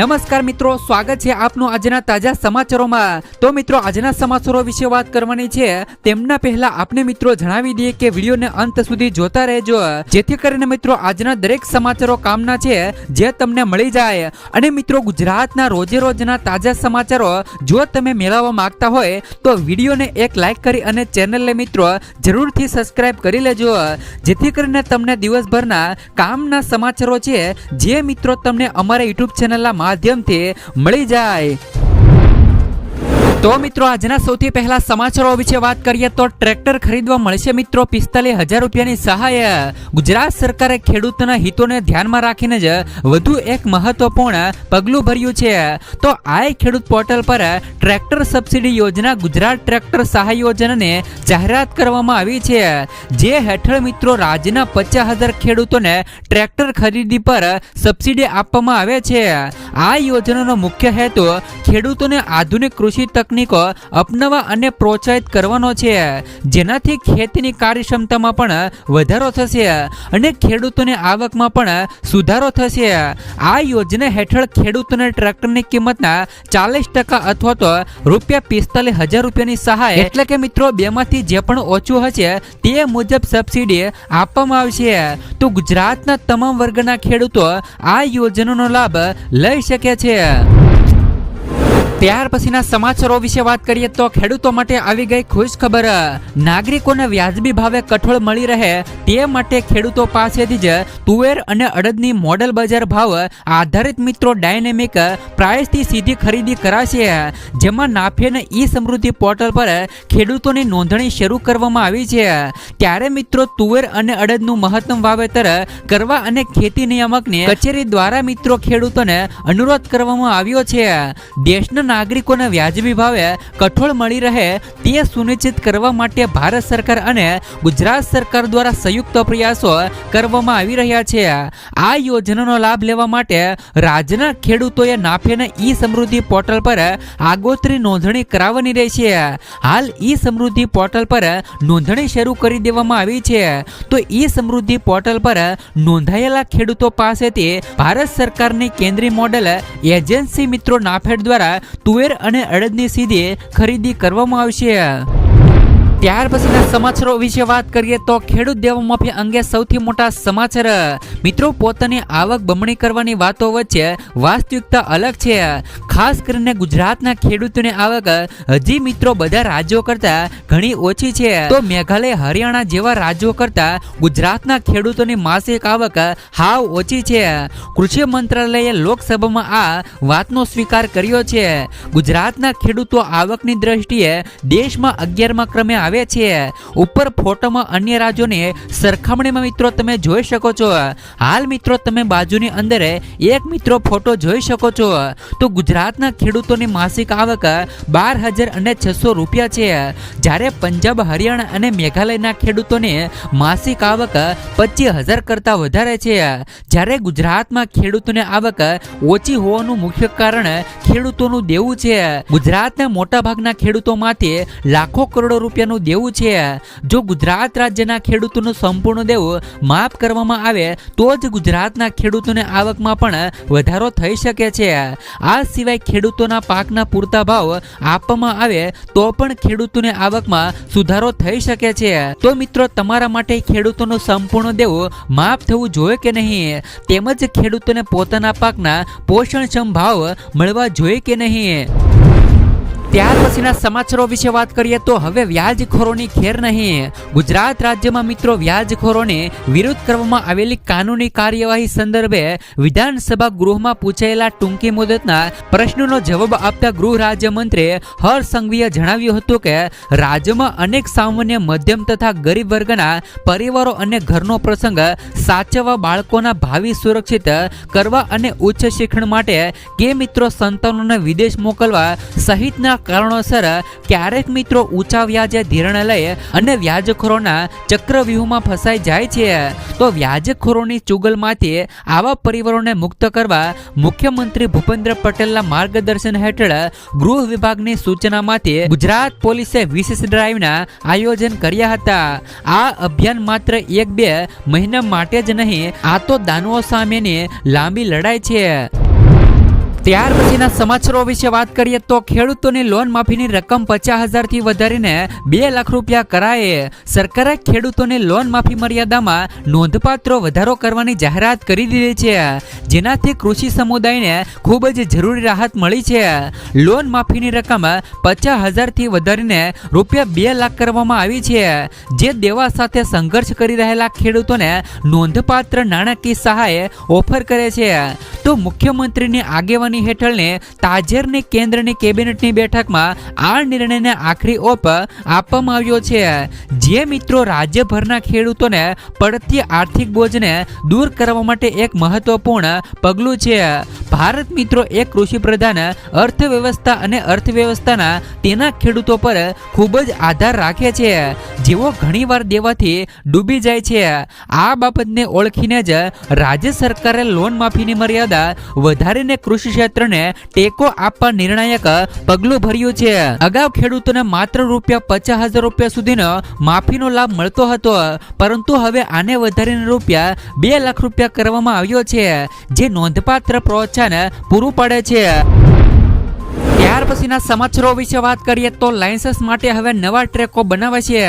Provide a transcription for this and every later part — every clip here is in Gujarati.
નમસ્કાર મિત્રો, સ્વાગત છે આપનું આજના તાજા સમાચારોમાં. તો મિત્રો, આજના સમાચારો વિશે વાત કરવાની છે. તેમના પહેલા આપણે મિત્રો જણાવી દઈએ કે વિડીયોને અંત સુધી જોતા રહેજો. જેથી કરીને મિત્રો, આજના દરેક સમાચારો કામના છે, જે તમને મળી જાય. અને મિત્રો, ગુજરાતના રોજે રોજના તાજા સમાચારો જો તમે મેળવવા માંગતા હોય, તો વિડીયોને એક લાઇક કરી અને ચેનલને મિત્રો જરૂરથી સબસ્ક્રાઇબ કરી લેજો. જેથી કરીને તમને દિવસભરના કામના સમાચારો છે, જે મિત્રો તમને અમારા યુટ્યુબ ચેનલના માધ્યમથી મળી જાય. તો મિત્રો, આજના સૌથી પહેલા સમાચારો વિશે વાત કરીએ તો ટ્રેક્ટર ખરીદવા મળશે મિત્રો પિસ્તાલીસ હજાર રૂપિયાની સહાય. ગુજરાત સરકારે ખેડૂતોના હિતોને ધ્યાનમાં રાખીને જ વધુ એક મહત્વપૂર્ણ પગલું ભર્યું છે. તો આ ખેડૂત પોર્ટલ પર ટ્રેક્ટર સબસિડી યોજના ગુજરાત ટ્રેક્ટર સહાય યોજનાને જાહેરાત કરવામાં આવી છે. જે હેઠળ મિત્રો, રાજ્યના પચાસ હજાર ખેડૂતોને ટ્રેક્ટર ખરીદી પર સબસિડી આપવામાં આવે છે. આ યોજનાનો મુખ્ય હેતુ ખેડૂતોને આધુનિક કૃષિ તકનીકો અપનાવવા અને પ્રોત્સાહિત કરવાનો છે. જેનાથી ખેતીની કાર્યક્ષમતામાં પણ વધારો થશે અને ખેડૂતોની આવકમાં પણ સુધારો થશે. આ યોજના હેઠળ ખેડૂતોને ટ્રેક્ટરની કિંમતના ચાલીસ ટકા અથવા તો રૂપિયા પિસ્તાલીસ હજાર રૂપિયાની સહાય એટલે કે મિત્રો બેમાંથી જે પણ ઓછું હશે તે મુજબ સબસિડી આપવામાં આવશે. તો ગુજરાતના તમામ વર્ગના ખેડૂતો આ યોજનાનો લાભ લઈ શકે છે. ત્યાર પછીના સમાચારો વિશે વાત કરીએ તો ખેડૂતો માટે આવી ગઈ ખુશ ખબર. નાગરિકોને વ્યાજબી ભાવે કઠોળ મળી રહે તે માટે ખેડૂતો પાસેથી જ તુવેર અને અડદની મોડલ બજાર ભાવ આધારિત મિત્રો ડાયનેમિક પ્રાઇસથી સીધી ખરીદી કરાશે. જેમાં નાફેન ઈ સમૃદ્ધિ પોર્ટલ પર ખેડૂતોની નોંધણી શરૂ કરવામાં આવી છે. ત્યારે મિત્રો તુવેર અને અડદનું મહત્તમ વાવેતર કરવા અને ખેતી નિયામકની કચેરી દ્વારા મિત્રો ખેડૂતોને અનુરોધ કરવામાં આવ્યો છે. દેશના નાગરિકોને વ્યાજબી ભાવે કઠોળ મળી રહે તે સુનિશ્ચિત કરવા માટે ભારત સરકાર અને ગુજરાત સરકાર દ્વારા સંયુક્ત પ્રયાસો કરવામાં આવી રહ્યા છે. આ યોજનાનો લાભ લેવા માટે રાજ્યના ખેડૂતોએ નાફેને ઈ સમૃદ્ધિ પોર્ટલ પર આગોતરી નોંધણી કરાવવાની રહેશે. હાલ ઈ સમૃદ્ધિ પોર્ટલ પર નોંધણી શરૂ કરી દેવામાં આવી છે. તો ઈ સમૃદ્ધિ પોર્ટલ પર નોંધાયેલા ખેડૂતો પાસેથી ભારત સરકારની કેન્દ્રીય મોડેલ એજન્સી મિત્રો નાફેડ દ્વારા તુવેર અને અડદની સીધી ખરીદી કરવામાં આવશે. ત્યાર પછીના સમાચારો વિશે વાત કરીએ તો ખેડૂત દેવમાફી અંગે સૌથી મોટા સમાચાર. મિત્રો, પોતાની આવક બમણી કરવાની વાતો વચ્ચે વાસ્તવિકતા અલગ છે. ખાસ કરીને ગુજરાતના ખેડૂતોની આવક હજી મિત્રો બધા રાજ્યો કરતા ઘણી ઓછી છે. તો મેઘાલય, હરિયાણા જેવા રાજ્યો કરતા ગુજરાતના ખેડૂતોની માસિક આવક હાવ ઓછી છે. કૃષિ મંત્રાલયે લોકસભામાં આ વાતનો સ્વીકાર કર્યો છે. ગુજરાતના ખેડૂતો આવકની દ્રષ્ટિએ દેશમાં અગિયારમા ક્રમે આવે છે. ઉપર ફોટોમાં અન્ય રાજ્યોની સરખામણીમાં મિત્રો તમે જોઈ શકો છો. હાલ મિત્રો તમે બાજુની અંદર એક મિત્રો ફોટો જોઈ શકો છો. તો ગુજરાતના ખેડૂતોની માસિક આવક બાર હજાર અને છસો રૂપિયા છે. જ્યારે પંજાબ, હરિયાણા અને મેઘાલયના ખેડૂતોની માસિક આવક પચીસ હજાર કરતાં વધારે છે. જ્યારે ગુજરાતમાં ખેડૂતોની આવક ઓછી હોવાનું મુખ્ય કારણ ખેડૂતોનું દેવું છે. ગુજરાતના મોટાભાગના ખેડૂતોમાંથી લાખો કરોડો રૂપિયાનું દેવું છે. જો ગુજરાત રાજ્યના ખેડૂતોનું સંપૂર્ણ દેવું માફ કરવામાં આવે, તો જ ગુજરાતના ખેડૂતોને આવકમાં પણ વધારો થઈ શકે છે. આ સિવાય ખેડૂતોના પાકના પૂરતા ભાવ આપવામાં આવે, તો પણ ખેડૂતોની આવકમાં સુધારો થઈ શકે છે. તો મિત્રો, તમારા માટે ખેડૂતોનું સંપૂર્ણ દેવું માફ થવું જોઈએ કે નહીં? તેમજ ખેડૂતોને પોતાના પાકના પોષણક્ષમ ભાવ મળવા જોઈએ કે નહીં? ત્યાર પછીના સમાચારો વિશે વાત કરીએ તો હવે વ્યાજખોરોની ખેર નહીં. ગુજરાત રાજ્યમાં મિત્રો વ્યાજખોરોને વિરોધ કરવામાં આવેલી કાનૂની કાર્યવાહી સંદર્ભે વિધાનસભા ગૃહમાં પૂછાયેલા ટૂંકી મુદતના પ્રશ્નોનો જવાબ આપતા ગૃહ રાજ્યમંત્રી હર્ષ સંઘવીએ જણાવ્યું હતું કે, રાજ્યમાં અનેક સામાન્ય, મધ્યમ તથા ગરીબ વર્ગના પરિવારો અને ઘરનો પ્રસંગ સાચવવા બાળકોના ભાવિ સુરક્ષિત કરવા અને ઉચ્ચ શિક્ષણ માટે કે મિત્રો સંતાનોને વિદેશ મોકલવા સહિતના કારણોસર ક્યારેક મિત્રો ઊંચા વ્યાજે ધિરણ લઈ અને વ્યાજખોરોના ચક્રવ્યૂહમાં ફસાઈ જાય છે. તો વ્યાજખોરોની ચુગલમાંથી આવા પરિવારોને મુક્ત કરવા મુખ્યમંત્રી ભૂપેન્દ્ર પટેલના માર્ગદર્શન હેઠળ ગૃહ વિભાગની સૂચનામાંથી ગુજરાત પોલીસે વિશેષ ડ્રાઈવના આયોજન કર્યા હતા. આ અભિયાન માત્ર એક બે મહિના માટે જ નહીં, આ તો દાનવો સામેની લાંબી લડાઈ છે. ત્યાર પછીના સમાચારો વિશે વાત કરીએ તો ખેડૂતોની લોન માફીની રકમ પચાસ હજારથી વધારીને બે લાખ રૂપિયા કરાયે. સરકારે ખેડૂતોને લોન માફી મર્યાદામાં નોંધપાત્ર વધારો કરવાની જાહેરાત કરી દીધી છે. જેનાથી કૃષિ સમુદાયને ખૂબ જ જરૂરી રાહત મળી છે. લોન માફીની રકમ પચાસ હજારથી વધારીને રૂપિયા બે લાખ કરવામાં આવી છે. જે દેવા સાથે સંઘર્ષ કરી રહેલા ખેડૂતોને નોંધપાત્ર નાણાકીય સહાય ઓફર કરે છે. તો મુખ્યમંત્રીની આગેવાની હેઠળની તાજેરની કેન્દ્રની કેબિનેટની બેઠકમાં આ નિર્ણયને આખરી ઓપ આપવામાં આવ્યો છે. જે મિત્રો રાજ્યભરના ખેડૂતોને પડતી આર્થિક બોજને દૂર કરવા માટે એક મહત્વપૂર્ણ પગલું છે. ભારત મિત્રો એક કૃષિ પ્રધાન, અર્થવ્યવસ્થા અને અર્થવ્યવસ્થાના તેના ખેડૂતો પર ખૂબ જ આધાર રાખે છે. જેઓ ઘણીવાર દેવાથી ડૂબી જાય છે. આ બાબતને ઓળખીને જ રાજ્ય સરકારે લોન માફીની મર્યાદા વધારીને કૃષિ ક્ષેત્રને ટેકો આપવા નિર્ણાયક પગલું ભર્યું છે. અગાઉ ખેડૂતોને માત્ર રૂપિયા પચાસ હજાર રૂપિયા સુધીનો માફીનો લાભ મળતો હતો, પરંતુ હવે આને વધારીને રૂપિયા બે લાખ રૂપિયા કરવામાં આવ્યો છે, જે નોંધપાત્ર પ્રોત્સાહન પૂરું પાડે છે. ત્યાર પછીના સમાચારો વિશે વાત કરીએ તો લાયસન્સ માટે હવે નવા ટ્રેકો બનાવે છે.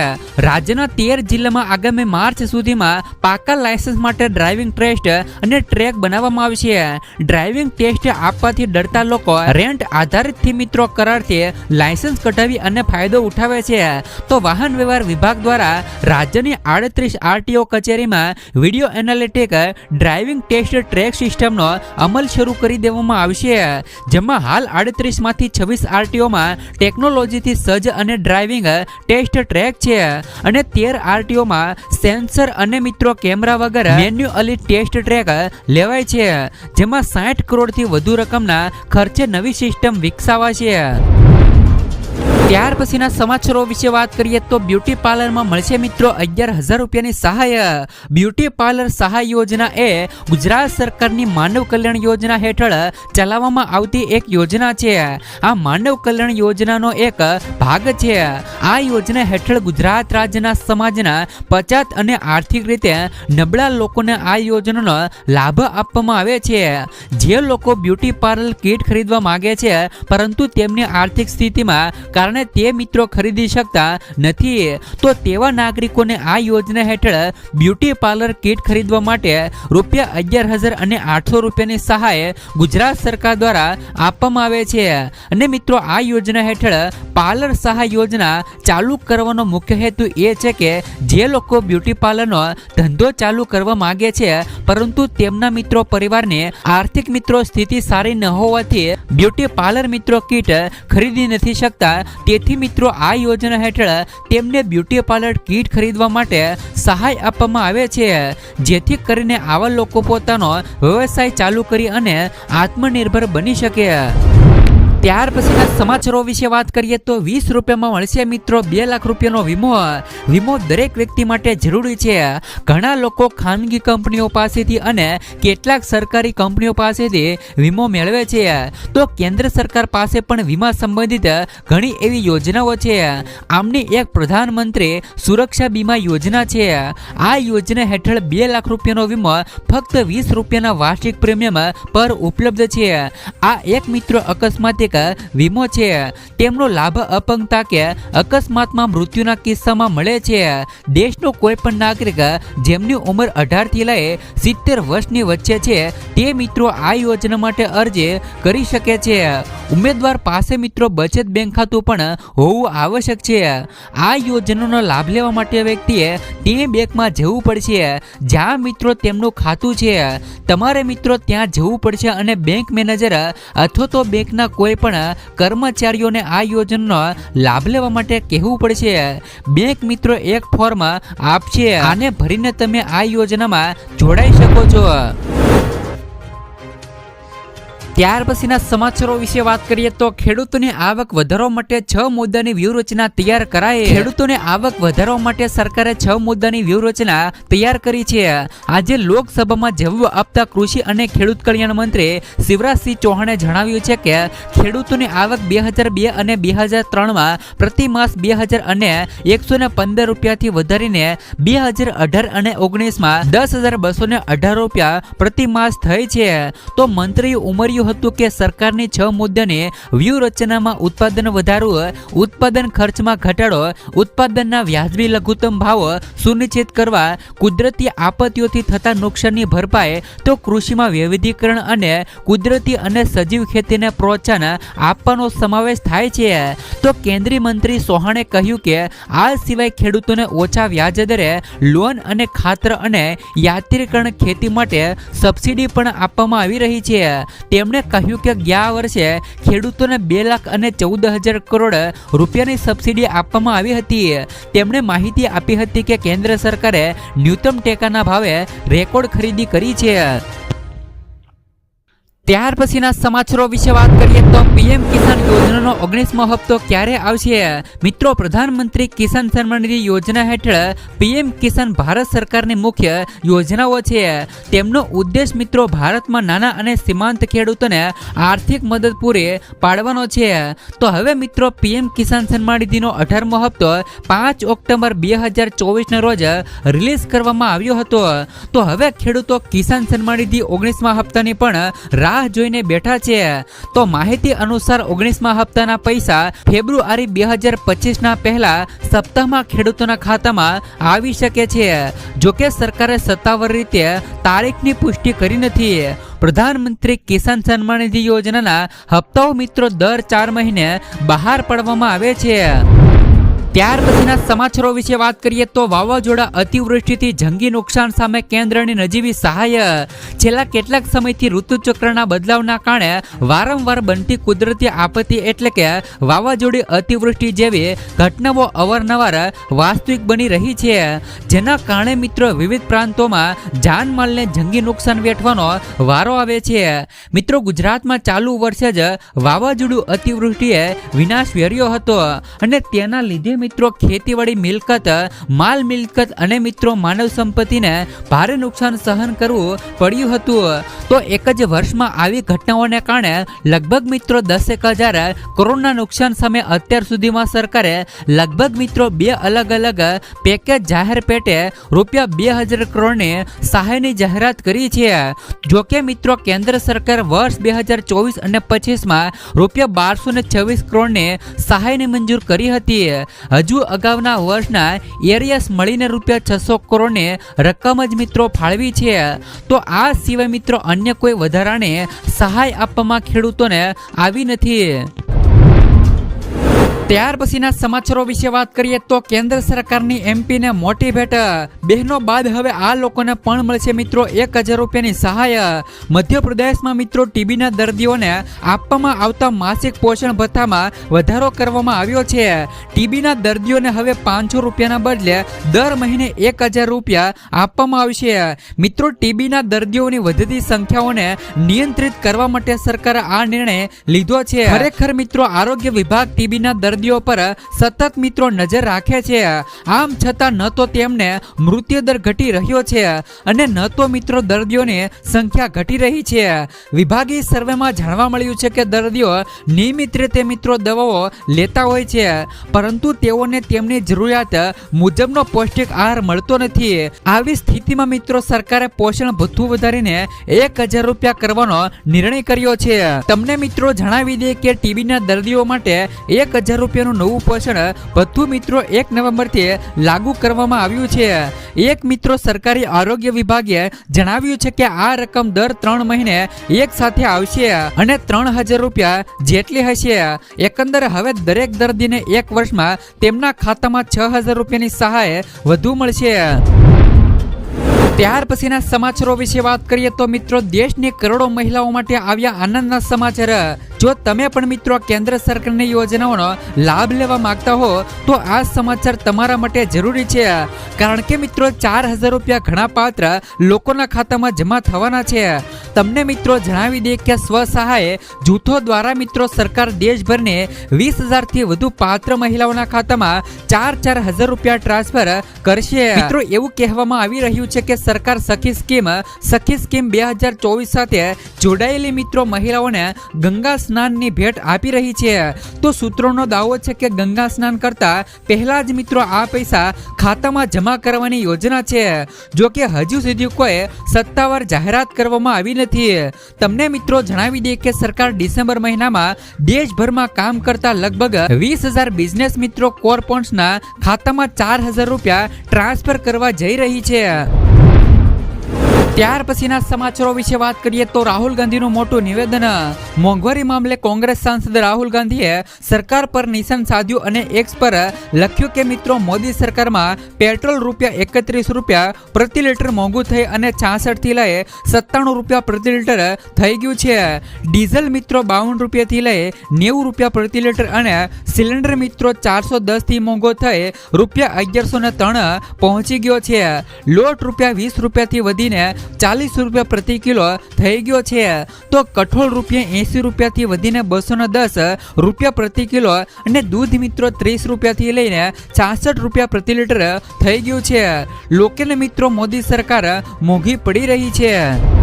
રાજ્યના તેર જિલ્લામાં આગામી માર્ચ સુધીમાં પાકા લાયસન્સ માટે ડ્રાઇવિંગ ટેસ્ટ અને ટ્રેક બનાવવામાં આવશે ડ્રાઇવિંગ ટેસ્ટ આપવાથી ડરતા લોકો રેન્ટ આધારિતથી મિત્રો કરારથી લાયસન્સ કઢાવી અને ફાયદો ઉઠાવે છે. તો વાહન વ્યવહાર વિભાગ દ્વારા રાજ્યની આડત્રીસ આરટીઓ કચેરીમાં video analytic driving test track સિસ્ટમનો અમલ શરૂ કરી દેવામાં આવશે જેમાં હાલ આડત્રીસમાંથી છવ્વીસ આરટીઓમાં ટેકનોલોજીથી સજ્જ અને ડ્રાઇવિંગ ટેસ્ટ ટ્રેક છે. અને તેર આરટીઓમાં સેન્સર અને મિત્રો કેમેરા વગર મેન્યુઅલી ટેસ્ટ ટ્રેક લેવાય છે. જેમાં સાઠ કરોડથી વધુ રકમના ખર્ચે નવી સિસ્ટમ વિકસાવા છે ત્યાર પછીના સમાચારો વિશે વાત કરીએ તો બ્યુટી પાર્લરમાં મળશે મિત્રો અગિયાર હજાર રૂપિયાની સહાય. બ્યુટી પાર્લર સહાય યોજના એ ગુજરાત સરકારની માનવ કલ્યાણ યોજના હેઠળ ચલાવવામાં આવતી એક યોજના છે. આ માનવ કલ્યાણ યોજનાનો એક ભાગ છે. આ યોજના હેઠળ ગુજરાત રાજ્યના સમાજના પચાત અને આર્થિક રીતે નબળા લોકોને આ યોજનાનો લાભ આપવામાં આવે છે. જે લોકો બ્યુટી પાર્લર કીટ ખરીદવા માગે છે, પરંતુ તેમની આર્થિક સ્થિતિમાં કારણે તે મિત્રો ખરીદી શકતા નથી. તો તેવા નાગરિકોને આ યોજના હેઠળ બ્યુટી પાર્લર કીટ ખરીદવા માટે રૂપિયા અગિયાર હજાર અને આઠસો રૂપિયાની સહાય ગુજરાત સરકાર દ્વારા આપવામાં આવે છે. અને મિત્રો, આ યોજના હેઠળ પાર્લર સહાય યોજના ચાલુ કરવાનો મુખ્ય હેતુ એ છે કે જે લોકો બ્યુટી પાર્લરનો ધંધો ચાલુ કરવા માગે છે, પરંતુ તેમના મિત્રો પરિવારને આર્થિક મિત્રો સ્થિતિ સારી ન હોવાથી બ્યુટી પાર્લર મિત્રો કીટ ખરીદી નથી શકતા. તેથી મિત્રો, આ યોજના હેઠળ તેમને બ્યુટી પાર્લર કીટ ખરીદવા માટે સહાય આપવામાં આવે છે. જેથી કરીને આવા લોકો પોતાનો વ્યવસાય ચાલુ કરી અને આત્મનિર્ભર બની શકે. ત્યાર પછીના સમાચારો વિશે વાત કરીએ તો વીસ રૂપિયામાં મળશે મિત્રો બે લાખ રૂપિયાનો વીમો. વીમો દરેક વ્યક્તિ માટે જરૂરી છે. ઘણા લોકો ખાનગી કંપનીઓ પાસેથી અને કેટલાક સરકારી કંપનીઓ પાસેથી વીમો મેળવે છે. તો કેન્દ્ર સરકાર પાસે પણ વીમા સંબંધિત ઘણી એવી યોજનાઓ છે. આમની એક પ્રધાનમંત્રી સુરક્ષા બીમા યોજના છે. આ યોજના હેઠળ બે લાખ રૂપિયાનો વીમો ફક્ત વીસ રૂપિયાના વાર્ષિક પ્રીમિયમ પર ઉપલબ્ધ છે. આ એક મિત્રો અકસ્માતે એક વીમો છે. તેમનો લાભ અપંગતા કે અકસ્માતમાં મૃત્યુના કિસ્સામાં મળે છે. દેશનો કોઈ પણ નાગરિક જેમની ઉંમર અઢારથી લઈ સિત્તેર વર્ષની વચ્ચે છે, તે મિત્રો આ યોજના માટે અરજી કરી શકે છે. ઉમેદવાર પાસે મિત્રો બચત બેંક ખાતું પણ હોવું આવશ્યક છે. આ યોજનાનો લાભ લેવા માટે વ્યક્તિએ તે બેંકમાં જવું પડશે. જ્યાં મિત્રો તેમનું ખાતું છે, તમારે મિત્રો ત્યાં જવું પડશે અને બેંક મેનેજર અથવા તો બેંકના કોઈ પણ કર્મચારીઓને આ યોજનાનો લાભ લેવા માટે કહેવું પડશે બેંક મિત્રો એક ફોર્મ આપશે. આને ભરીને તમે આ યોજનામાં જોડાઈ શકો છો. ત્યાર પછીના સમાચારો વિશે વાત કરીએ તો ખેડૂતોની આવક વધારવા માટે છ મુદ્દાની વ્યૂહરચના તૈયાર કરાઈ. ખેડૂતોને આવક વધારવા માટે સરકારે છ મુદ્દાની વ્યૂહરચના તૈયાર કરી છે. આજે લોકસભામાં જવાબ આપતા કૃષિ અને ખેડૂત કલ્યાણ મંત્રી શિવરાજસિંહ ચૌહાણે જણાવ્યું છે કે ખેડૂતોની આવક બે હજાર બે અને બે હજાર ત્રણમાં પ્રતિ માસ બે હજાર અને એકસો ને પંદર રૂપિયાથી વધારીને બે હજાર અઢાર અને ઓગણીસમાં દસ હજાર બસો ને અઢાર રૂપિયા પ્રતિ માસ થઈ છે. તો મંત્રીએ ઉમર્યું જણાવ્યું હતું કે સરકારની છ મુદ્દાને વ્યૂહરચનામાં ઉત્પાદન વધારવું ઉત્પાદન ખર્ચમાં ઘટાડો, ઉત્પાદનના વ્યાજબી લઘુત્તમ ભાવ સુનિશ્ચિત કરવા, કુદરતી આપત્તિઓથી થતા નુકસાનની ભરપાઈ, તો કૃષિમાં વૈવિધ્યકરણ અને કુદરતી અને સજીવ ખેતીને પ્રોત્સાહન આપવાનો સમાવેશ થાય છે. તો કેન્દ્રીય મંત્રી સોહાણે કહ્યું કે આ સિવાય ખેડૂતોને ઓછા વ્યાજ દરે લોન અને ખાતર અને યાત્રીકરણ ખેતી માટે સબસિડી પણ આપવામાં આવી રહી છે. તેમણે કહ્યું કે ગયા વર્ષે ખેડૂતોને બે લાખ અને ચૌદ હજાર કરોડ રૂપિયાની સબસિડી આપવામાં આવી હતી. તેમણે માહિતી આપી હતી કે કેન્દ્ર સરકારે ન્યૂનતમ ટેકાના ભાવે રેકોર્ડ ખરીદી કરી છે. ત્યાર પછીના સમાચારો વિશે વાત કરીએ તો પીએમ કિસાન યોજનાનો ઓગણીસમો હપ્તો ક્યારે આવશે? મિત્રો, પ્રધાનમંત્રી કિસાન સન્માન નિધિ યોજના હેઠળ પીએમ કિસાન ભારત સરકારની મુખ્ય યોજનાઓ છે. તેમનો ઉદ્દેશ મિત્રો ભારતમાં નાના અને સીમાંત ખેડૂતોને આર્થિક મદદ પૂરી પાડવાનો છે. તો હવે મિત્રો, પીએમ કિસાન સન્માન નિધિનો અઢારમો હપ્તો પાંચ ઓક્ટોબર બે હજાર ચોવીસના રોજ રિલીઝ કરવામાં આવ્યો હતો. તો હવે ખેડૂતો કિસાન સન્માન નિધિ ઓગણીસમા હપ્તાની પણ રાહ જોઈને બેઠા છે. તો માહિતી અનુસાર ઓગણીસમા હપ્તાના પૈસા ફેબ્રુઆરી બે હજાર પચીસના પહેલા સપ્તાહમાં ખેડૂતોના ખાતામાં આવી શકે છે. જોકે સરકારે સત્તાવાર રીતે તારીખની પુષ્ટિ કરી નથી. પ્રધાનમંત્રી કિસાન સન્માન નિધિ યોજનાના હપ્તાઓ મિત્રો દર ચાર મહિને બહાર પાડવામાં આવે છે. ત્યાર પછીના સમાચારો વિશે વાત કરીએ તો વાવાઝોડા અતિવૃષ્ટિથી જંગી નુકસાન સામે કેન્દ્રની નજીવી સહાય. છેલ્લા કેટલાક સમયથી ઋતુચક્રના બદલાવના કારણે વારંવાર બનતી કુદરતી આપત્તિ એટલે કે વાવાઝોડી અતિવૃષ્ટિ જેવી ઘટનાઓ અવારનવાર વાસ્તવિક બની રહી છે. જેના કારણે મિત્રો વિવિધ પ્રાંતોમાં જાનમાલને જંગી નુકસાન વેઠવાનો વારો આવે છે. મિત્રો ગુજરાતમાં ચાલુ વર્ષે જ વાવાઝોડું અતિવૃષ્ટિએ વિનાશ વેર્યો હતો અને તેના લીધે મિત્રો, ખેતીવાડી મિલકત, માલ મિલકત અને મિત્રો, માનવ સંપત્તિને ભારે નુકસાન સહન કરવું પડ્યું હતું. તો એક જ વર્ષમાં આવી ઘટનાઓને કારણે લગભગ મિત્રો દસેક હજાર કરોડના નુકસાન સામે અત્યાર સુધીમાં સરકારે લગભગ મિત્રો બે અલગ અલગ પેકેજ જાહેર પેટે રૂપિયા બે હજાર કરોડની સહાયની જાહેરાત કરી છે. જોકે મિત્રો, કેન્દ્ર સરકાર વર્ષ બે હજાર ચોવીસ અને પચીસમાં રૂપિયા બારસો ને છવ્વીસ કરોડની સહાયની મંજૂર કરી હતી. હજુ અગાઉના વર્ષના એરિયસ મળીને રૂપિયા છસો કરોડને રકમ જ મિત્રો ફાળવી છે. તો આ સિવાય મિત્રો અન્ય કોઈ વધારાને સહાય આપવામાં ખેડૂતોને આવી નથી. ત્યાર પછીના સમાચારો વિશે વાત કરીએ તો કેન્દ્ર સરકારની એમપીને મોટી ભેટ. બહેનો બાદ હવે આ લોકોને પણ મળશે મિત્રો એક હજાર રૂપિયાની સહાય. મધ્યપ્રદેશમાં મિત્રો ટીબીના દર્દીઓને આપવામાં આવતા માસિક પોષણ ભથ્થામાં વધારો કરવામાં આવ્યો છે. ટીબીના દર્દીઓને હવે પાંચસો રૂપિયાના બદલે દર મહિને એક હજાર રૂપિયા આપવામાં આવશે. મિત્રો ટીબીના દર્દીઓની વધતી સંખ્યાઓને નિયંત્રિત કરવા માટે સરકારે આ નિર્ણય લીધો છે. ખરેખર મિત્રો આરોગ્ય વિભાગ ટીબીના દર્દીઓ પર સતત મિત્રો નજર રાખે છે. આમ છતાં ન તો તેમને મૃત્યુદર ઘટી રહ્યો છે અને ન તો મિત્રો દર્દીઓની સંખ્યા ઘટી રહી છે. વિભાગીય સર્વેમાં જાણવા મળ્યું છે કે દર્દીઓ નિયમિત રીતે મિત્રો દવાઓ લેતા હોય છે, પરંતુ તેઓને તેમની જરૂરિયાત મુજબનો પૌષ્ટિક આહાર મળતો નથી. આવી સ્થિતિમાં મિત્રો સરકારે પોષણ ભથ્થું વધારીને એક હજાર રૂપિયા કરવાનો નિર્ણય કર્યો છે. તમને મિત્રો જણાવી દે કે ટીબીના દર્દીઓ માટે એક હજાર રૂપિયાનું નવું પોષણ બધું મિત્રો એક નવેમ્બરથી લાગુ કરવામાં આવ્યું છે. એક મિત્રો સરકારી આરોગ્ય વિભાગે જણાવ્યું છે કે આ રકમ દર ત્રણ મહિને એક સાથે આવશે અને ત્રણ હજાર રૂપિયા જેટલી હશે. એકંદર હવે દરેક દર્દીને એક વર્ષમાં તેમના ખાતામાં છ હજાર રૂપિયાની સહાય વધુ મળશે. ત્યાર પછીના સમાચારો વિશે વાત કરીએ તો મિત્રો દેશની કરોડો મહિલાઓ માટે આવ્યા આનંદના સમાચાર. જો તમે પણ મિત્રો કેન્દ્ર સરકારની યોજનાઓનો લાભ લેવા માંગતા હો, તો આ સમાચાર તમારા માટે જરૂરી છે. કારણ કે મિત્રો, ચાર હજાર રૂપિયા ઘણા પાત્ર લોકોના ખાતામાં જમા થવાના છે. તમને મિત્રો જણાવી દે કે સ્વસહાય જૂથો દ્વારા મિત્રો સરકાર દેશભરને વીસ હજારથી વધુ પાત્ર મહિલાઓના ખાતામાં ચાર ચાર હજાર રૂપિયા ટ્રાન્સફર કરશે. મિત્રો, એવું કહેવામાં આવી રહ્યું છે કે સરકાર સખી સ્કીમ સખી સ્કીમ બે હજાર ચોવીસ સાથે જોડાયેલી મિત્રો મહિલાઓને ગંગા સ્નાનની ભેટ આપી રહી છે. તો સૂત્રોનો દાવો છે કે ગંગા સ્નાન કરતા પહેલા જ મિત્રો આ પૈસા ખાતામાં જમા કરવાની યોજના છે. જો કે હજુ સુધી કોઈ સત્તાવાર જાહેરાત કરવામાં આવી નથી. તમને મિત્રો જણાવી દઈએ કે સરકાર ડિસેમ્બર મહિનામાં દેશભરમાં કામ કરતા લગભગ વીસ હજાર બિઝનેસ મિત્રો કોર્પોન્ટ્સના ખાતામાં ચાર હજાર રૂપિયા ટ્રાન્સફર કરવા જઈ રહી છે. ત્યાર પછીના સમાચારો વિશે વાત કરીએ તો રાહુલ ગાંધીનું મોટું નિવેદન. મોંઘવારી મામલે કોંગ્રેસ સાંસદ રાહુલ ગાંધીએ સરકાર પર નિશાન સાધ્યું અને એક્સ પર લખ્યું કે, મિત્રો, મોદી સરકારમાં પેટ્રોલ રૂપિયા એકત્રીસ રૂપિયા પ્રતિ લીટર મોંઘું થઈ અને છાસઠથી લઈ સત્તાણું રૂપિયા પ્રતિ લીટર થઈ ગયું છે. ડીઝલ મિત્રો બાવન રૂપિયાથી લઈ નેવું રૂપિયા પ્રતિ લીટર અને સિલિન્ડર મિત્રો ચારસો દસથી મોંઘો થઈ રૂપિયા અગિયારસો ને ત્રણ પહોંચી ગયો છે. લોટ રૂપિયા વીસ રૂપિયાથી વધીને ચાલીસ રૂપિયા પ્રતિ કિલો થઈ ગયો છે. તો કઠોળ રૂપિયા એંસી રૂપિયાથી વધીને બસો દસ રૂપિયા પ્રતિ કિલો અને દૂધ મિત્રો ત્રીસ રૂપિયાથી લઈને છાસઠ રૂપિયા પ્રતિ લીટર થઈ ગયું છે. લોકોને મિત્રો મોદી સરકાર મોંઘી પડી રહી છે.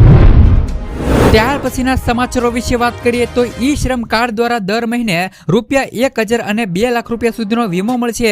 ત્યાર પછીના સમાચારો વિશે વાત કરીએ તો ઈ શ્રમ કાર્ડ દ્વારા દર મહિને રૂપિયા એક હજાર અને બે લાખ રૂપિયા સુધીનો વીમો મળશે.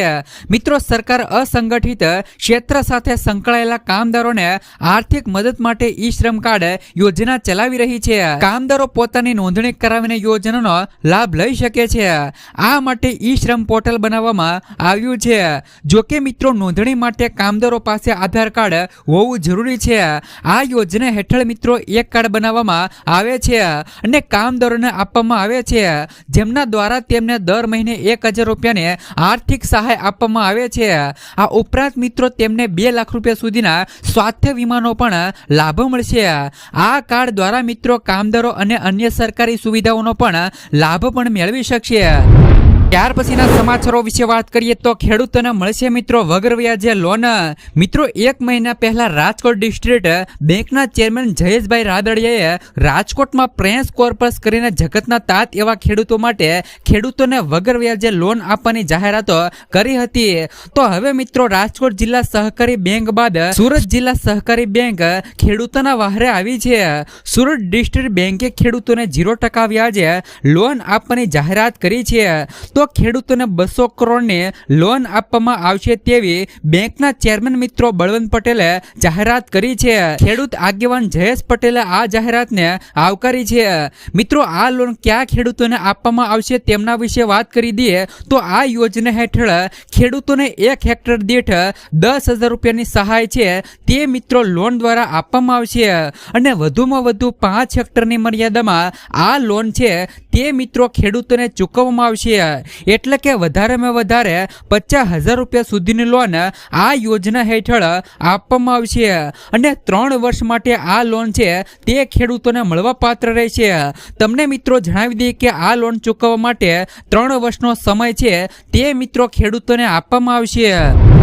મિત્રો, સરકાર અસંગઠિત ક્ષેત્ર સાથે સંકળાયેલા કામદારોને આર્થિક મદદ માટે ઈ શ્રમ કાર્ડ યોજના ચલાવી રહી છે. કામદારો પોતાની નોંધણી કરાવીને યોજનાનો લાભ લઈ શકે છે. આ માટે ઈ શ્રમ પોર્ટલ બનાવવામાં આવ્યું છે. જોકે મિત્રો, નોંધણી માટે કામદારો પાસે આધાર કાર્ડ હોવું જરૂરી છે. આ યોજના હેઠળ મિત્રો એક કાર્ડ બનાવવામાં આવે છે. અને કામદારોને આપવામાં આવે છે. જેમના દ્વારા તેમને દર મહિને એક હજાર રૂપિયાને આર્થિક સહાય આપવામાં આવે છે. આ ઉપરાંત મિત્રો તેમને બે લાખ રૂપિયા સુધીના સ્વાસ્થ્ય વીમાનો પણ લાભ મળશે. આ કાર્ડ દ્વારા મિત્રો કામદારો અને અન્ય સરકારી સુવિધાઓનો પણ લાભ પણ મેળવી શકશે. ત્યાર પછીના સમાચારો વિશે વાત કરીએ તો ખેડૂતોને મળશે મિત્રો વગર વ્યાજે લોન મિત્રો, એક મહિના પહેલા રાજકોટ ડિસ્ટ્રિક્ટ બેંકના ચેરમેન જયેશભાઈ રાદડિયાએ રાજકોટમાં પ્રેસ કોર્પસ કરીને જગતના તાત એવા ખેડૂતો માટે ખેડૂતોને વગર વ્યાજે લોન આપવાની જાહેરાતો કરી હતી. તો હવે મિત્રો, રાજકોટ જિલ્લા સહકારી બેંક બાદ સુરત જિલ્લા સહકારી બેંક ખેડૂતોના વહારે આવી છે. સુરત ડિસ્ટ્રિક્ટ બેંકે ખેડૂતોને ઝીરો ટકા વ્યાજે લોન આપવાની જાહેરાત કરી છે. તો ખેડૂતોને બસો કરોડની લોન આપવામાં આવશે તેવી બેંકના ચેરમેન મિત્રો બળવંત પટેલે જાહેરાત કરી છે. ખેડૂત આગેવાન જયેશ પટેલે આ જાહેરાતને આવકારી છે. મિત્રો, આ લોન ક્યાં ખેડૂતોને આપવામાં આવશે તેમના વિશે વાત કરી દઈએ તો આ યોજના હેઠળ ખેડૂતોને એક હેક્ટર દીઠ દસ હજાર રૂપિયાની સહાય છે તે મિત્રો લોન દ્વારા આપવામાં આવશે. અને વધુમાં વધુ પાંચ હેક્ટરની મર્યાદામાં આ લોન છે તે મિત્રો ખેડૂતોને ચૂકવવામાં આવશે. એટલે કે વધારેમાં વધારે પચાસ હજાર રૂપિયા સુધીની લોન આ યોજના હેઠળ આપવામાં આવશે. અને ત્રણ વર્ષ માટે આ લોન છે તે ખેડૂતોને મળવા પાત્ર રહેશે. તમને મિત્રો જણાવી દઈએ કે આ લોન ચૂકવવા માટે ત્રણ વર્ષનો સમય છે. તે મિત્રો ખેડૂતોને આપવામાં આવશે.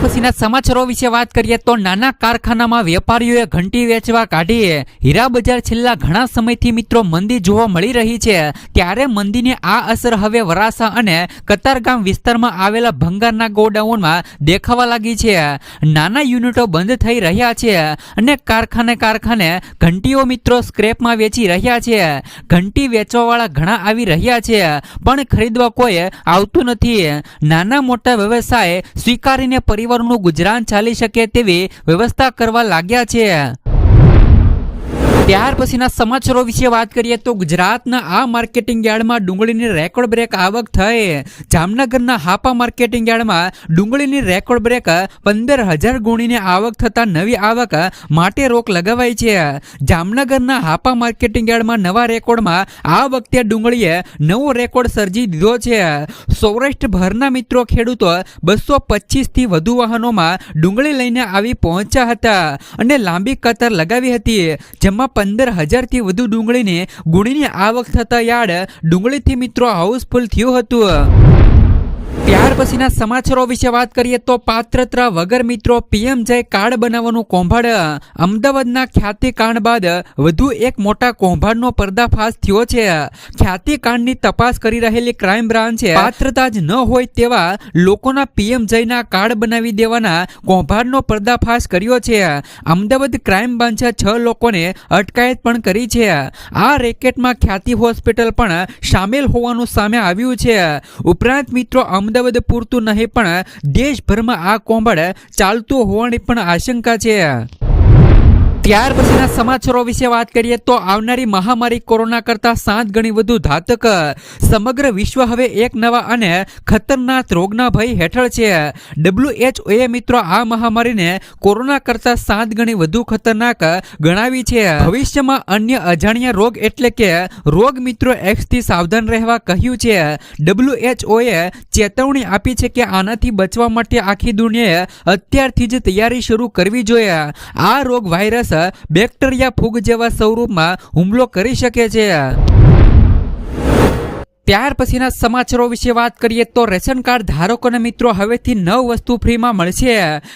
પછીના સમાચારો વિશે વાત કરીએ તો નાના કારખાનામાં વેપારીઓએ ઘંટી વેચવા કાઢી હીરા બજાર છેલ્લા ઘણા સમયથી મિત્રો મંદી જોવા મળી રહી છે. ત્યારે મંદીની આ અસર હવે વરાસા અને કતારગામ વિસ્તારમાં આવેલા ભંગારના ગોડાઉનમાં દેખાવા લાગી છે. નાના યુનિટો બંધ થઈ રહ્યા છે અને કારખાને કારખાને ઘંટીઓ મિત્રો સ્ક્રેપમાં વેચી રહ્યા છે. ઘંટી વેચવાવાળા ઘણા આવી રહ્યા છે, પણ ખરીદવા કોઈ આવતું નથી. નાના મોટા વ્યવસાય સ્વીકારીને પરિવારનું ગુજરાન ચાલી શકે તેવી વ્યવસ્થા કરવા લાગ્યા છે. ત્યાર પછીના સમાચારો વિશે વાત કરીએ તો ગુજરાતના આ માર્કેટિંગ યાર્ડમાં ડુંગળીની રેકોર્ડ બ્રેક આવક થઈ. જામનગરના હાપા માર્કેટિંગ યાર્ડમાં ડુંગળીની રેકોર્ડ બ્રેક પંદર હજાર ગુણીની આવક થતાં નવી આવક માટે રોક લગાવાઈ છે. જામનગરના હાપા માર્કેટિંગ યાર્ડમાં નવા રેકોર્ડમાં આ વખતે ડુંગળીએ નવો રેકોર્ડ સર્જી દીધો છે. સૌરાષ્ટ્રભરના મિત્રો ખેડૂતો બસો પચીસથી વધુ વાહનોમાં ડુંગળી લઈને આવી પહોંચ્યા હતા અને લાંબી કતાર લગાવી હતી, જેમાં પંદર હજારથી વધુ ડુંગળીની ગુણીની આવક થતા યાર્ડ ડુંગળીથી મિત્રો હાઉસફુલ થયું હતું. ત્યાર પછીના સમાચારો વિશે વાત કરીએ તો પાત્રત્ર વગર મિત્રો પીએમ જય કાર્ડ બનાવવાનું કૌભાંડ, અમદાવાદના ખ્યાતિ કાંડ બાદ વધુ એક મોટા કૌભાંડનો પર્દાફાશ થયો છે. ખ્યાતિ કાંડની તપાસ કરી રહેલી ક્રાઇમ બ્રાન્ચે પાત્રતા જ ન હોય તેવા લોકોના પીએમ જયના કાર્ડ બનાવી દેવાના કૌભાંડનો પર્દાફાશ કર્યો છે. અમદાવાદ ક્રાઇમ બ્રાન્ચે છ લોકોને અટકાયત પણ કરી છે. આ રેકેટમાં ખ્યાતિ હોસ્પિટલ પણ સામેલ હોવાનું સામે આવ્યું છે. ઉપરાંત મિત્રો, અમદાવાદ પૂરતું નહીં પણ દેશભરમાં આ કોંભળ ચાલતું હોવાની પણ આશંકા છે. ત્યાર પછીના સમાચારો વિશે વાત કરીએ તો આવનારી મહામારી કોરોના કરતાં સાત ગણી વધુ ઘાતક. સમગ્ર વિશ્વ હવે એક નવા અને ખતરનાક રોગના ભય હેઠળ છે. ડબ્લ્યુએચઓએ મિત્રો આ મહામારીને કોરોના કરતાં સાત ગણી વધુ ખતરનાક ગણાવી છે. ભવિષ્યમાં અન્ય અજાણ્યા રોગ એટલે કે રોગ મિત્રો એક્સથી સાવધાન રહેવા કહ્યું છે. ડબ્લ્યુએચઓએ ચેતવણી આપી છે કે આનાથી બચવા માટે આખી દુનિયાએ અત્યારથી જ તૈયારી શરૂ કરવી જોઈએ. આ રોગ વાયરસ બેક્ટેરિયા ફૂગ જેવા સ્વરૂપમાં હુમલો કરી શકે છે. ત્યાર પછીના સમાચારો વિશે વાત કરીએ તો રેશન કાર્ડ ધારકોને મિત્રો હવેથી નવ વસ્તુ ફ્રીમાં મળશે.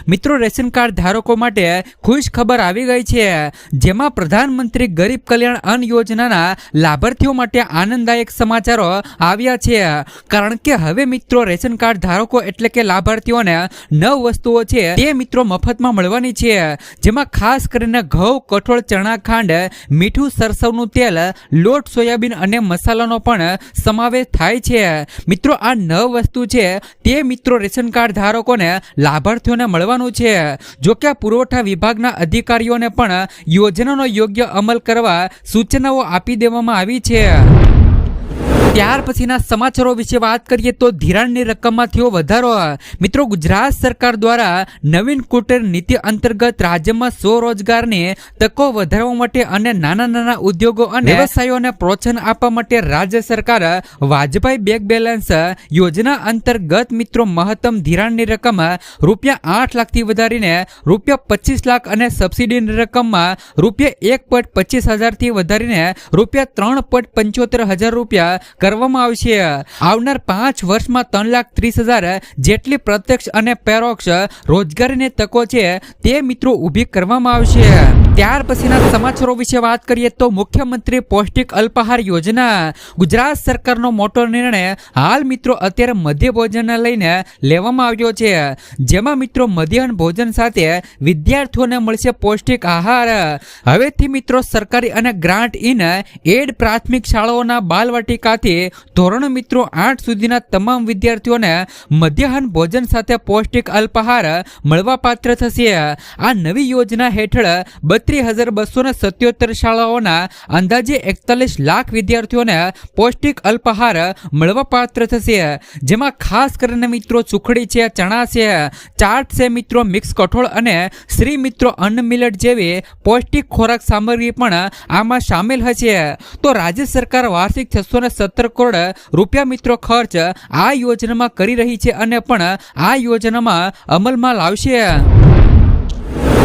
મિત્રો, રેશન કાર્ડ ધારકો માટે ખુશ ખબર આવી ગઈ છે. જેમાં પ્રધાનમંત્રી ગરીબ કલ્યાણ અન્ન યોજનાના લાભાર્થીઓ માટે આનંદદાયક સમાચારો આવ્યા છે. કારણ કે હવે મિત્રો, રેશન કાર્ડ ધારકો એટલે કે લાભાર્થીઓને નવ વસ્તુઓ છે તે મિત્રો મફતમાં મળવાની છે. જેમાં ખાસ કરીને ઘઉં, કઠોળ ચણા ખાંડ મીઠું, સરસવનું તેલ, લોટ, સોયાબીન અને મસાલાનો પણ સમાવેશ થાય છે. મિત્રો, આ નવ વસ્તુ છે, તે મિત્રો રેશન કાર્ડ ધારકોને લાભાર્થીઓને મળવાનું છે. જો કે આ પુરવઠા વિભાગના અધિકારીઓને પણ યોજનાનો યોગ્ય અમલ કરવા સૂચનાઓ આપી દેવામાં આવી છે. ત્યાર પછીના સમાચારો વિશે વાત કરીએ તો ધિરાણની રકમમાં થયો વધારો. મિત્રો, ગુજરાત સરકાર દ્વારા નવીન કુટેર નીતિ અંતર્ગત રાજ્યમાં સ્વરોજગારની તકો વધારવા માટે અને નાના નાના ઉદ્યોગો અને વ્યવસાયોને પ્રોત્સાહન આપવા માટે રાજ્ય સરકાર વાજપાઈ બેંક બેલેન્સ યોજના અંતર્ગત મિત્રો મહત્તમ ધિરાણની રકમ રૂપિયા આઠ લાખથી વધારીને રૂપિયા પચીસ લાખ અને સબસિડીની રકમમાં રૂપિયા એક પોઈન્ટ પચીસ હજારથી વધારીને રૂપિયા ત્રણ પોઈન્ટ પંચોતેર હજાર રૂપિયા કરવામાં આવશે આવનાર પાંચ વર્ષમાં ત્રણ લાખ ત્રીસ હજાર જેટલી પ્રત્યક્ષ અને પરોક્ષ રોજગારીની તકો છે તે મિત્રો ઊભી કરવામાં આવશે. ત્યાર પછીના સમાચારો વિશે વાત કરીએ તો મુખ્યમંત્રી પૌષ્ટિક અલ્પાહાર યોજના. ગુજરાત સરકારનો મોટો નિર્ણય હાલ મિત્રો અત્યારે મધ્ય ભોજનને લઈને લેવામાં આવ્યો છે. જેમાં મિત્રો મધ્યાહન ભોજન સાથે વિદ્યાર્થીઓને મળશે પૌષ્ટિક આહાર. હવેથી મિત્રો સરકારી અને ગ્રાન્ટ ઇન એડ પ્રાથમિક શાળાઓના બાલવાટિકાથી ધોરણ મિત્રો આઠ સુધીના તમામ વિદ્યાર્થીઓને મધ્યાહન ભોજન સાથે પૌષ્ટિક અલ્પાહાર મળવાપાત્ર થશે. આ નવી યોજના હેઠળ બત્રીસ હજાર બસો ને સત્યોતેર શાળાઓના અંદાજે એકતાલીસ લાખ વિદ્યાર્થીઓને પૌષ્ટિક અલ્પાહાર મળવાપાત્ર થશે. જેમાં ખાસ કરીને મિત્રો સુખડી છે, ચણા છે, ચાટ છે મિત્રો મિક્સ કઠોળ અને શ્રી મિત્રો અન્ન મિલેટ જેવી પૌષ્ટિક ખોરાક સામગ્રી પણ આમાં સામેલ હશે. તો રાજ્ય સરકાર વાર્ષિક છસો ને સત્તર કરોડ રૂપિયા મિત્રો ખર્ચ આ યોજનામાં કરી રહી છે અને પણ આ યોજનામાં અમલમાં લાવશે.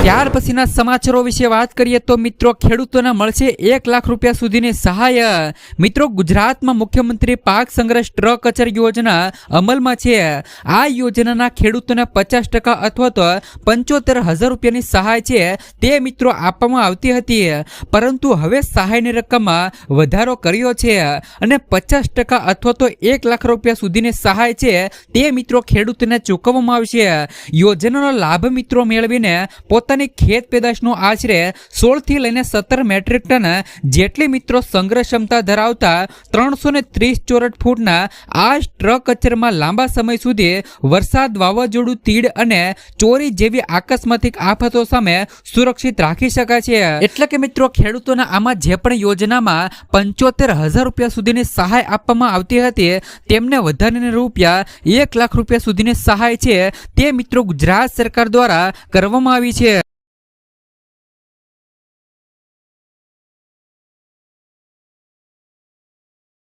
ત્યાર પછીના સમાચારો વિશે વાત કરીએ તો મિત્રો, ખેડૂતોને મળશે એક લાખ રૂપિયા સુધીની સહાય. મિત્રો, ગુજરાતમાં મુખ્યમંત્રી પાક સંગ્રહ ટ્રક કચર યોજના અમલમાં છે. આ યોજનાના ખેડૂતોને પચાસ ટકા અથવા તો પંચોતેર હજાર રૂપિયાની સહાય છે. તે મિત્રો આપવામાં આવતી હતી. પરંતુ હવે સહાયની રકમમાં વધારો કર્યો છે અને પચાસ ટકા અથવા તો એક લાખ રૂપિયા સુધીની સહાય છે. તે મિત્રો ખેડૂતોને ચૂકવવામાં આવશે. યોજનાનો લાભ મિત્રો મેળવીને પોતાની ખેત પેદાશનો આશરે સોળથી લઈને સત્તર મેટ્રિક ટન જેટલી મિત્રો સંગ્રહ ક્ષમતા ધરાવતા ત્રણસો ને ત્રીસ ચોરઠ ફૂટના આ ટ્રક કચરમાં લાંબા સમય સુધી વરસાદ વાવાઝોડું, તીડ અને ચોરી જેવી આકસ્મિક આફતો સામે સુરક્ષિત રાખી શકાય છે. એટલે કે મિત્રો, ખેડૂતોના આમાં જે પણ યોજનામાં પંચોતેર હજાર રૂપિયા સુધીની સહાય આપવામાં આવતી હતી, તેમને વધારીને રૂપિયા એક લાખ રૂપિયા સુધીની સહાય છે, તે મિત્રો ગુજરાત સરકાર દ્વારા કરવામાં આવી છે.